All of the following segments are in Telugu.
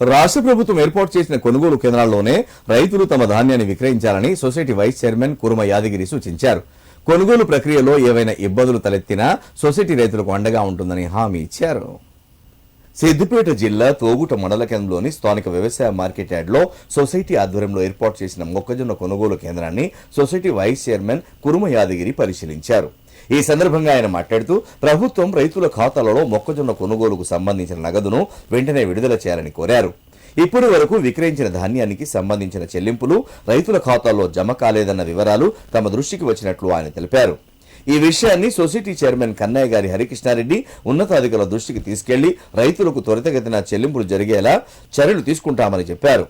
రాష్ట్ర ప్రభుత్వం ఏర్పాటు చేసిన కొనుగోలు కేంద్రాల్లోనే రైతులు తమ ధాన్యాన్ని విక్రయించాలని society vice chairman Kuruma Yadagiri సూచించారు. కొనుగోలు ప్రక్రియలో ఏవైనా ఇబ్బందులు తలెత్తినా సొసైటీ రైతులకు అండగా ఉంటుందని హామీ ఇచ్చారు. సిద్దిపేట జిల్లా తోగుట మండల కేంద్రంలోని స్థానిక వ్యవసాయ మార్కెట్ యార్డ్లో సొసైటీ ఆధ్వర్యంలో ఏర్పాటు చేసిన మొక్కజొన్న కొనుగోలు కేంద్రాన్ని society vice chairman Kuruma Yadagiri పరిశీలించారు. ఈ సందర్భంగా ఆయన మాట్లాడుతూ ప్రభుత్వం రైతుల ఖాతాలలో మొక్కజొన్న కొనుగోలుకు సంబంధించిన నగదును వెంటనే విడుదల చేయాలని కోరారు. ఇప్పటి వరకు విక్రయించిన ధాన్యానికి సంబంధించిన చెల్లింపులు రైతుల ఖాతాల్లో జమ కాలేదన్న వివరాలు తమ దృష్టికి వచ్చినట్లు ఆయన తెలిపారు. ఈ విషయాన్ని సొసైటీ చైర్మన్ కన్నయ్య గారి హరికృష్ణారెడ్డి ఉన్నతాధికారుల దృష్టికి తీసుకెళ్ళి రైతులకు త్వరితగతిన చెల్లింపులు జరిగేలా చర్యలు తీసుకుంటామని చెప్పారు.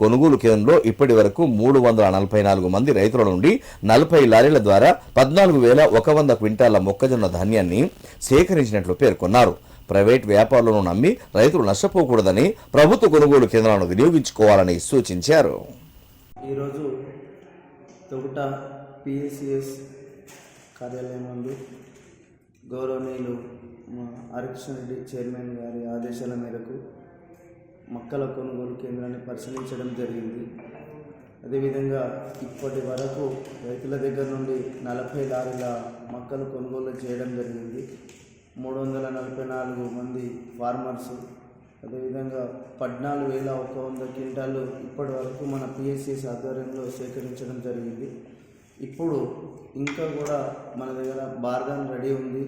కొనుగోలు కేంద్రంలో ఇప్పటి వరకు మూడు వందల నలభై నాలుగు మంది రైతుల నుండి నలభై లారీల ద్వారా పద్నాలుగు వేల ఒక వంద క్వింటాల మొక్కజొన్న ధాన్యాన్ని సేకరించినట్లు పేర్కొన్నారు. ప్రైవేట్ వ్యాపారులను నమ్మి రైతులు నష్టపోకూడదని ప్రభుత్వ కొనుగోలు కేంద్రాలను వినియోగించుకోవాలని సూచించారు. ఈరోజు తొగుట పిఎస్సిఎస్ కార్యాలయం ముందు గౌరవనీయులు మా హరికృష్ణ రెడ్డి చైర్మన్ గారి ఆదేశాల మేరకు మొక్కల కొనుగోలు కేంద్రాన్ని పరిశీలించడం జరిగింది. అదేవిధంగా ఇప్పటి వరకు రైతుల దగ్గర నుండి నలభై లారీల మొక్కలు కొనుగోలు చేయడం జరిగింది. మూడు వందల నలభై నాలుగు మంది ఫార్మర్స్ అదేవిధంగా పద్నాలుగు వేల ఒక వంద క్వింటాలు ఇప్పటి వరకు మన పిఎస్సిఎస్ ఆధ్వర్యంలో సేకరించడం జరిగింది. ఇప్పుడు ఇంకా కూడా మన దగ్గర బార్గాన్ రెడీ ఉంది.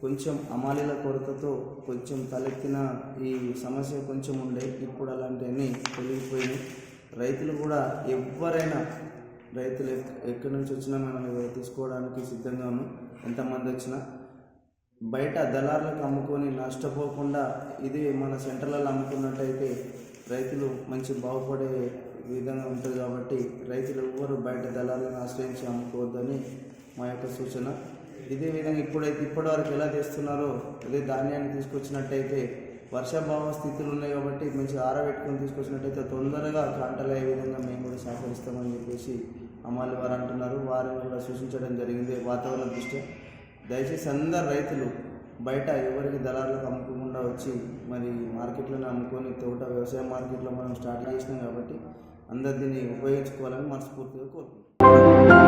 కొంచెం అమాలీల కొరతతో కొంచెం తలెత్తిన ఈ సమస్య కొంచెం ఉండే. ఇప్పుడు అలాంటివన్నీ తొలగిపోయినాయి. రైతులు కూడా ఎవరైనా రైతులు ఎక్- ఎక్కడి నుంచి వచ్చినా మనం తీసుకోవడానికి సిద్ధంగా ఉన్నాం ఎంతమంది వచ్చినా బయట దళారులకు అమ్ముకొని నష్టపోకుండా ఇది మన సెంటర్లలో అమ్ముకున్నట్టయితే రైతులు మంచి బాగుపడే విధంగా ఉంటుంది కాబట్టి రైతులు ఎవ్వరు బయట దళాలను ఆశ్రయించి అమ్ముకోవద్దని మా యొక్క సూచన. ఇదే విధంగా ఇప్పుడైతే ఇప్పటి వరకు ఎలా తెస్తున్నారో అదే ధాన్యాన్ని తీసుకొచ్చినట్టయితే వర్షాభావ స్థితులు ఉన్నాయి కాబట్టి మంచి ఆరబెట్టుకొని తీసుకొచ్చినట్టయితే తొందరగా కాంటలు అయ్యే విధంగా మేము కూడా సహకరిస్తామని చెప్పేసి అమ్మాలి వారు అంటున్నారు. వారిని కూడా సూచించడం జరిగింది. వాతావరణ దృష్ట్యా దయచేసి అందరు రైతులు బయట ఎవరికి దళారులకు అమ్ముకోకుండా వచ్చి మరి మార్కెట్లోనే అమ్ముకొని తోట వ్యవసాయ మార్కెట్లో మనం స్టార్ట్ చేసినాం కాబట్టి అందరు దీన్ని ఉపయోగించుకోవాలని మనస్ఫూర్తిగా కోరుకుంటున్నాం.